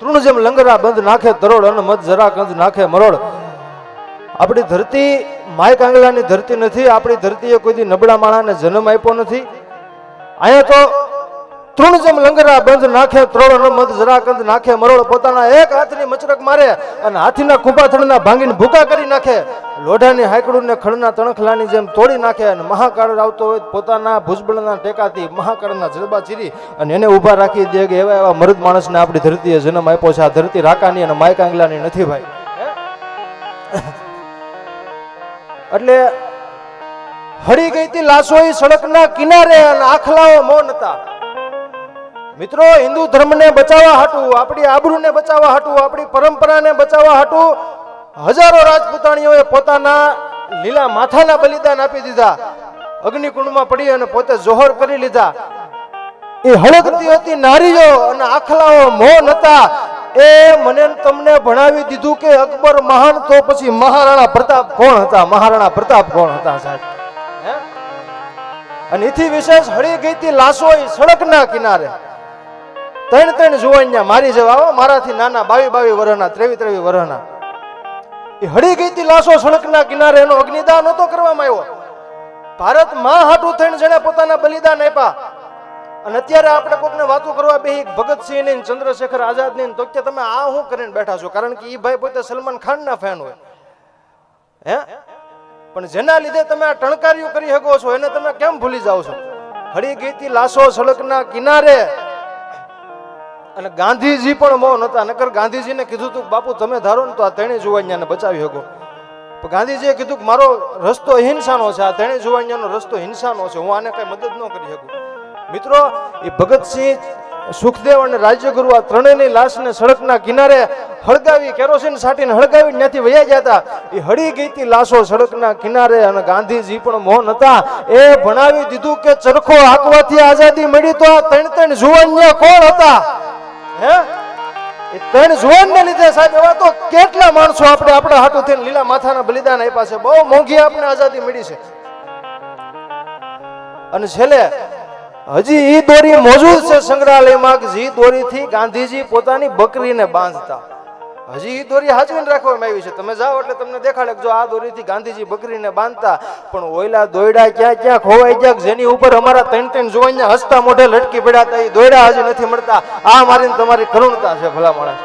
તૃણ જેમ લંગરા બંધ નાખે દરોડ અને મત જરા કંદ નાખે મરોડ. આપણી ધરતી માય કાંગલાની ધરતી નથી, આપણી ધરતીએ કોઈ દી નબળા માણાને જન્મ આપ્યો નથી. અહીંયા તો તૃણ જેમ લંગરા બંધ નાખે, ત્રણ રમત જરાકંદ જરા કંદ નાખે, મરોળ પોતાના એક હાથની મચરક મારે અને હાથીના કુંભાથડના ભાંગીને ભૂકા કરી નાખે. લોઢાની હાકડું ને ખડના તણખલાની જેમ તોડી નાખે અને મહાકાળ આવતો હોય પોતાના ભુજબળના ટેકાથી મહાકાળના જડબા ચીરી અને એને ઊભા રાખી દે કે એવા એવા મરદ માણસને આપણી ધરતીએ જન્મ આપ્યો છે. આ ધરતી રાકાની અને માયકાંગલાની નથી ભાઈ. એટલે હળી ગઈ તી લાશો સડકના કિનારે અને આખલાઓ મૌન હતા. મિત્રો, હિન્દુ ધર્મને બચાવવા હાટું, આપણી આબરૂને બચાવવા હાટું, આપણી પરંપરાને બચાવવા હાટું હજારો રાજપૂતાણીઓએ પોતાના લીલા માથાના બલિદાન આપી દીધા. અગ્નિકુંડમાં પડી અને પોતે જોહર કરી લીધા. એ હળગતી હતી નારીઓ અને આખલાઓ મોન હતા. એ મને તમને ભણાવી દીધું કે અકબર મહાન તો પછી મહારાણા પ્રતાપ કોણ હતા? મહારાણા પ્રતાપ કોણ હતા સાહેબ? અને એથી વિશેષ હળી ગઈ લાશો સડકના કિનારે ત્રણ ત્રણ જુવાનિયા મારી જવા મારાથી નાના બાવી બાવી વર્ષના ત્રેવી ત્રેવી વર્ષના એ હળી ગઈ તી લાશો સડકના કિનારે, એનો અગ્નિદાન નહોતો કરવામાં આવ્યો. ભારતમાં હાટું થઈને જેને પોતાના બલિદાન આપ્યા. અને અત્યારે આપણે કોકને વાતો કરવા બે ભગતસિંહ ને ચંદ્રશેખર આઝાદ ને, તો કે તમે આ હું કરીને બેઠા છો? કારણ કે એ ભાઈ પોતે સલમાન ખાન ના ફેન હોય. હે? પણ જેના લીધે તમે આ ટણકારીઓ કરી શકો છો, એને તમે કેમ ભૂલી જાઓ છો? હળી ગઈતી લાશો સડકના કિનારે અને ગાંધીજી પણ મૌન હતા. નકર ગાંધીજીને કીધું તું, બાપુ, તમે ધારો ને તો આ તેણે જુવાનિયાને બચાવી શકો. ગાંધીજીએ કીધું કે, મારો રસ્તો હિંસાનો છે. આ તેણે જુવાનિયાનો રસ્તો હિંસાનો છે. હું આને કઈ મદદ ન કરી શકું. મિત્રો, એ ભગતસિંહ સુખદેવ અને રાજ્યગુરુ આ ત્રણેયની લાશને સડકના કિનારે હળગાવી, કેરોસીન સાટીને હળગાવી ત્યાંથી વયા ગયા હતા. એ હળી ગઈ હતી લાશો સડકના કિનારે અને ગાંધીજી પણ મૌન હતા. એ ભણાવી દીધું કે, ચરખો હાંકવાથી આઝાદી મળી તો આ ત્રણ ત્રણ જુવાનિયા કોણ હતા? કેટલા માણસો આપણે આપણા હાટું થઈને લીલા માથાના બલિદાન આપ્યા છે. બહુ મોંઘી આપણે આઝાદી મળી છે. અને છેલ્લે, હજી ઈ દોરી મોજૂદ છે સંગ્રહાલયમાં જે ગાંધીજી પોતાની બકરીને બાંધતા. હજી એ દોરી હાજવીને રાખવામાં આવી છે. તમે જાઓ એટલે તમને દેખાડે જો આ દોરીથી ગાંધીજી બકરીને બાંધતા, પણ ઓયલા દોયડા ક્યાં ક્યાં ખોવાઈ ગયા જેની ઉપર અમારા ત્રણ ત્રણ જોઈને હસતા મોઢે લટકી પડ્યા હતા એ દોયડા હજી નથી મળતા. આ મારીને તમારી કરુણતા છે ભલા માણસ.